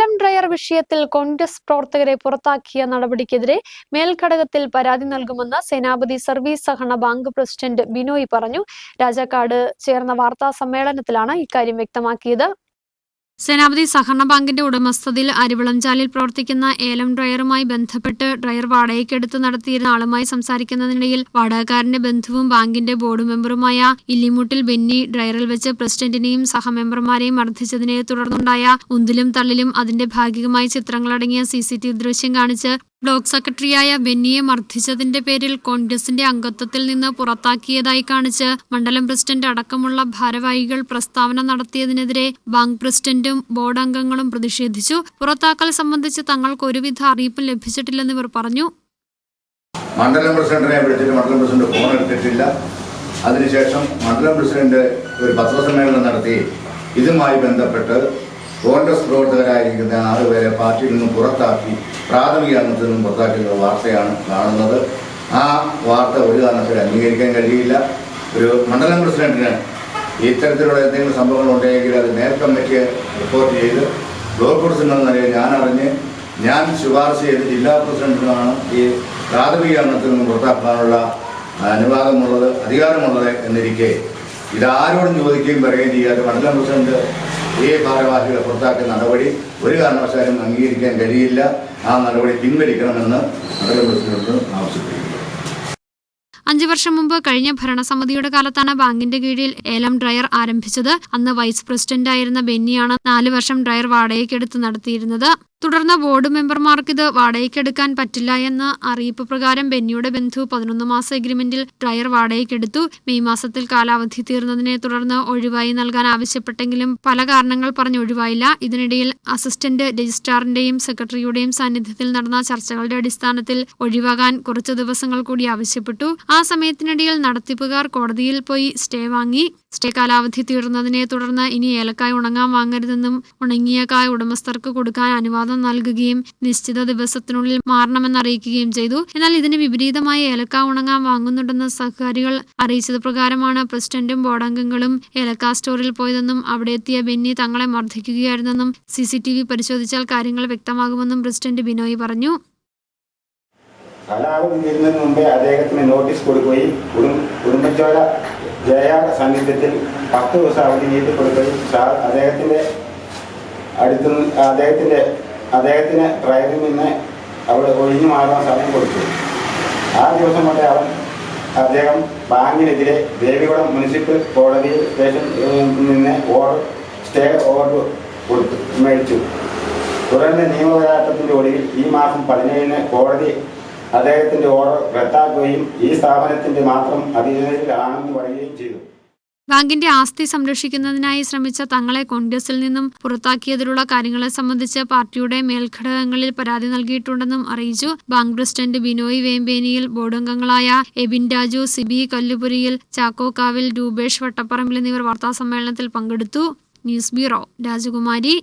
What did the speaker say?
ഏലം ഡ്രയർ വിഷയത്തിൽ കോൺഗ്രസ് പ്രവർത്തകരെ പുറത്താക്കിയ നടപടിക്കെതിരെ മേൽഘടകത്തിൽ പരാതി നൽകുമെന്ന് സേനാപതി സർവീസ് സഹകരണ ബാങ്ക് പ്രസിഡന്റ് ബിനോയ് പറഞ്ഞു. രാജാക്കാട് ചേർന്ന വാർത്താ സമ്മേളനത്തിലാണ് ഇക്കാര്യം വ്യക്തമാക്കിയത്. സേനാപതി സഹകരണ ബാങ്കിന്റെ ഉടമസ്ഥതയിൽ അരിവിളംചാലിൽ പ്രവർത്തിക്കുന്ന ഏലം ഡ്രയറുമായി ബന്ധപ്പെട്ട് ഡ്രയർ വാടകയ്ക്കെടുത്ത് നടത്തിയിരുന്ന ആളുമായി സംസാരിക്കുന്നതിനിടയിൽ വാടകക്കാരന്റെ ബന്ധുവും ബാങ്കിന്റെ ബോർഡ് മെമ്പറുമായ ഇല്ലിമുട്ടിൽ ബെന്നി ഡ്രയറിൽ വെച്ച് പ്രസിഡന്റിനെയും സഹമെമ്പർമാരെയും മർദ്ദിച്ചതിനെ തുടർന്നുണ്ടായ ഉന്തിലും തള്ളിലും അതിന്റെ ഭാഗികമായ ചിത്രങ്ങളടങ്ങിയ സി ദൃശ്യം കാണിച്ച് ബ്ലോക്ക് സെക്രട്ടറിയായ ബെന്നിയെ മർദ്ദിച്ചതിന്റെ പേരിൽ കോൺഗ്രസിന്റെ അംഗത്വത്തിൽ നിന്ന് പുറത്താക്കിയതായി കാണിച്ച് മണ്ഡലം പ്രസിഡന്റ് അടക്കമുള്ള ഭാരവാഹികൾ പ്രസ്താവന നടത്തിയതിനെതിരെ ബാങ്ക് പ്രസിഡന്റും ബോർഡ് അംഗങ്ങളും പ്രതിഷേധിച്ചു. പുറത്താക്കൽ സംബന്ധിച്ച് തങ്ങൾക്ക് ഒരുവിധ അറിയിപ്പും ലഭിച്ചിട്ടില്ലെന്ന് ഇവർ പറഞ്ഞു. മണ്ഡലം പ്രസിഡന്റിനെ വിളിച്ചിട്ട് മണ്ഡലം പ്രസിഡന്റ് ഫോൺ എടുത്തിട്ടില്ല. അതിനുശേഷം മണ്ഡലം പ്രസിഡന്റ് ഒരു പത്രസമ്മേളനം നടത്തി. ഇതുമായി ബന്ധപ്പെട്ട് കോൺഗ്രസ് പ്രവർത്തകരായിരിക്കുന്ന പേരെ പാർട്ടിയിൽ നിന്ന് പുറത്താക്കി പ്രാഥമിക അംഗത്തിൽ നിന്നും പുറത്താക്കിയ വാർത്തയാണ് കാണുന്നത്. ആ വാർത്ത ഒരു കാരണത്തിൽ അംഗീകരിക്കാൻ കഴിയില്ല. ഒരു മണ്ഡലം പ്രസിഡന്റിന് ഇത്തരത്തിലുള്ള എന്തെങ്കിലും സംഭവങ്ങൾ ഉണ്ടെങ്കിൽ അത് നേർക്കമ്മയ്ക്ക് റിപ്പോർട്ട് ചെയ്ത് ബ്ലോക്ക് പ്രസിഡന്റ് എന്ന നിലയിൽ ഞാൻ അറിഞ്ഞ് ഞാൻ ശുപാർശ ചെയ്ത് ജില്ലാ പ്രസിഡന്റിനാണ് ഈ പ്രാഥമിക അംഗത്തിൽ നിന്ന് പുറത്താക്കാനുള്ള അനുവാദമുള്ളത് അധികാരമുള്ളത് എന്നിരിക്കെ. ഇതാരോടും ചോദിക്കുകയും പറയുകയും ചെയ്യാതെ മണ്ഡലം പ്രസിഡന്റ് ഈ ഭാരവാഹികളെ പുറത്താക്കിയ നടപടി ഒരു കാരണവശാലും അംഗീകരിക്കാൻ കഴിയില്ല. ആ നടപടി പിൻവലിക്കണമെന്ന് മണ്ഡലം പ്രസിഡന്റ് ആവശ്യപ്പെടുന്നു. അഞ്ചു വർഷം മുമ്പ് കഴിഞ്ഞ ഭരണസമിതിയുടെ കാലത്താണ് ബാങ്കിന്റെ കീഴിൽ ഏലം ഡ്രയർ ആരംഭിച്ചത്. അന്ന് വൈസ് പ്രസിഡന്റായിരുന്ന ബെന്നിയാണ് നാല് വർഷം ഡ്രയർ വാടകയ്ക്കെടുത്ത് നടത്തിയിരുന്നത്. തുടർന്ന് ബോർഡ് മെമ്പർമാർക്ക് ഇത് വാടകയ്ക്കെടുക്കാൻ പറ്റില്ല എന്ന അറിയിപ്പ് പ്രകാരം ബെന്നിയുടെ ബന്ധു പതിനൊന്ന് മാസ എഗ്രിമെന്റിൽ ഡ്രയർ വാടകയ്ക്കെടുത്തു. മെയ് മാസത്തിൽ കാലാവധി തീർന്നതിനെ തുടർന്ന് ഒഴിവായി നൽകാൻ ആവശ്യപ്പെട്ടെങ്കിലും പല കാരണങ്ങൾ പറഞ്ഞ് ഒഴിവായില്ല. ഇതിനിടയിൽ അസിസ്റ്റന്റ് രജിസ്ട്രാറിന്റെയും സെക്രട്ടറിയുടെയും സാന്നിധ്യത്തിൽ നടന്ന ചർച്ചകളുടെ അടിസ്ഥാനത്തിൽ ഒഴിവാകാൻ കുറച്ചു ദിവസങ്ങൾ കൂടി ആവശ്യപ്പെട്ടു. ആ സമയത്തിനിടയിൽ നടത്തിപ്പുകാർ കോടതിയിൽ പോയി സ്റ്റേ വാങ്ങി. സ്റ്റേ കാലാവധി തീർന്നതിനെ തുടർന്ന് ഇനി ഏലക്കായ ഉണങ്ങാൻ വാങ്ങരുതെന്നും ഉണങ്ങിയ കായ ഉടമസ്ഥർക്ക് കൊടുക്കാൻ അനുവാദം നൽകുകയും നിശ്ചിത ദിവസത്തിനുള്ളിൽ മാറണമെന്ന് അറിയിക്കുകയും ചെയ്തു. എന്നാൽ ഇതിന് വിപരീതമായി ഏലക്ക ഉണങ്ങാൻ വാങ്ങുന്നുണ്ടെന്ന് സഹകാരികൾ അറിയിച്ചത് പ്രകാരമാണ്. പ്രസിഡന്റും ബോർഡ് അംഗങ്ങളും ഏലക്ക സ്റ്റോറിൽ പോയതെന്നും അവിടെ എത്തിയ ബെന്നി തങ്ങളെ മർദ്ദിക്കുകയായിരുന്നെന്നും സി സി ടി വി പരിശോധിച്ചാൽ കാര്യങ്ങൾ വ്യക്തമാകുമെന്നും പ്രസിഡന്റ് ബിനോയ് പറഞ്ഞു. കലാപം മുമ്പേ അദ്ദേഹത്തിന് നോട്ടീസ് കൊടുക്കുകയും കുടും കുടുംബച്ചോല ജയ സാന്നിധ്യത്തിൽ പത്ത് ദിവസം അവധി നീട്ടി കൊടുക്കുകയും അദ്ദേഹത്തിന്റെ അദ്ദേഹത്തിന്റെ അടുത്ത് നിന്ന് അദ്ദേഹത്തിന്റെ അദ്ദേഹത്തിന് ട്രയലിൽ നിന്ന് അവിടെ ഒഴിഞ്ഞു മാറാൻ സമയം കൊടുത്തു. ആ ദിവസം തൊട്ടേ അവൻ അദ്ദേഹം ബാങ്കിനെതിരെ ദേവികുളം മുനിസിപ്പൽ കോടതി സ്റ്റേഷൻ നിന്ന് ഓർഡർ സ്റ്റേ ഓർഡർ കൊടുത്തു മേടിച്ചു. തുടർന്ന് നിയമപോരാട്ടത്തിന്റെ ഒടുവിൽ ഈ മാസം പതിനേഴിന് കോടതി അദ്ദേഹത്തിന്റെ ഓർഡർ റദ്ദാക്കുകയും ഈ സ്ഥാപനത്തിന്റെ മാത്രം അധീനതയിലാണെന്ന് പറയുകയും ചെയ്തു. ബാങ്കിന്റെ ആസ്തി സംരക്ഷിക്കുന്നതിനായി ശ്രമിച്ച തങ്ങളെ കോൺഗ്രസിൽ നിന്നും പുറത്താക്കിയതിലുള്ള കാര്യങ്ങളെ സംബന്ധിച്ച് പാർട്ടിയുടെ മേൽഘടകങ്ങളിൽ പരാതി നൽകിയിട്ടുണ്ടെന്നും അറിയിച്ചു. ബാങ്ക് പ്രസിഡന്റ് ബിനോയ് വേമ്പേനിയിൽ ബോർഡ് അംഗങ്ങളായ എബിൻ രാജു സിബി കല്ലുപുരിയിൽ ചാക്കോക്കാവിൽ രൂപേഷ് വട്ടപ്പറമ്പിൽ എന്നിവർ വാർത്താസമ്മേളനത്തിൽ പങ്കെടുത്തു. ന്യൂസ് ബ്യൂറോ രാജകുമാരി.